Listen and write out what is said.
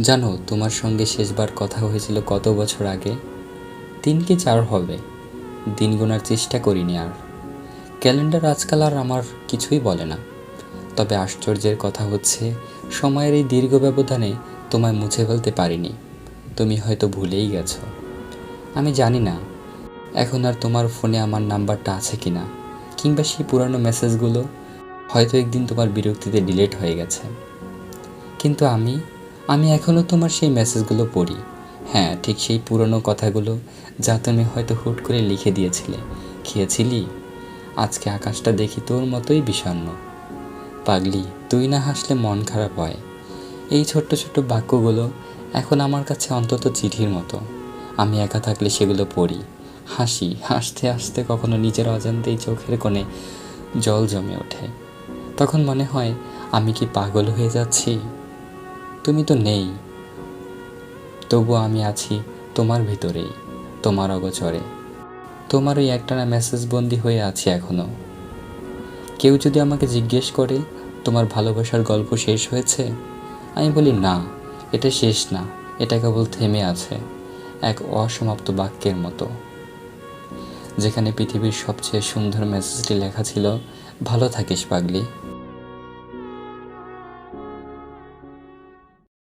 জানো, তোমার সঙ্গে শেষবার কথা হয়েছিল কত বছর আগে? তিন কি চার হবে? দিন গোনার চেষ্টা করিনি আর। ক্যালেন্ডার আজকাল আর আমার কিছুই বলে না। তবে আশ্চর্যের কথা হচ্ছে, সময়ের এই দীর্ঘ ব্যবধানে তোমায় মুছে ফেলতে পারিনি। তুমি হয়তো ভুলেই গেছো। আমি জানি না, এখন আর তোমার ফোনে আমার নাম্বারটা আছে কি না কিংবা সেই পুরানো মেসেজগুলো হয়তো একদিন তোমার বিরক্তিতে ডিলেট হয়ে গেছে। কিন্তু আমি আমি এখনও তোমার সেই মেসেজগুলো পড়ি। হ্যাঁ ঠিক সেই পুরনো কথাগুলো যা তুমি হয়তো হুট করে লিখে দিয়েছিলে। খেয়েছিলি? আজকে আকাশটা দেখি তোর মতোই বিষণ্ণ। পাগলি, তুই না হাসলে মন খারাপ হয়। এই ছোট্ট ছোট্ট বাক্যগুলো এখন আমার কাছে অন্তত চিঠির মতো। আমি একা থাকলে সেগুলো পড়ি। হাসি, হাসতে হাসতে কখনো নিজের অজান্তেই চোখের কোণে জল জমে ওঠে। তখন মনে হয়, আমি কি পাগল হয়ে যাচ্ছি? তুমি তো নেই। তবু আমি আছি তোমার ভিতরেই, তোমার অগচরে। তোমার ওই একটানা মেসেজ বন্দি হয়ে আছি এখনও কেউ যদি আমাকে জিজ্ঞেস করে, তোমার ভালোবাসার গল্প শেষ হয়েছে? আমি বলি, না, এটা শেষ না, এটা কেবল থেমে আছে, এক অসমাপ্ত বাক্যের মতো। যেখানে পৃথিবীর সবচেয়ে সুন্দর মেসেজটি লেখা ছিল, ভালো থাকিস পাগলি।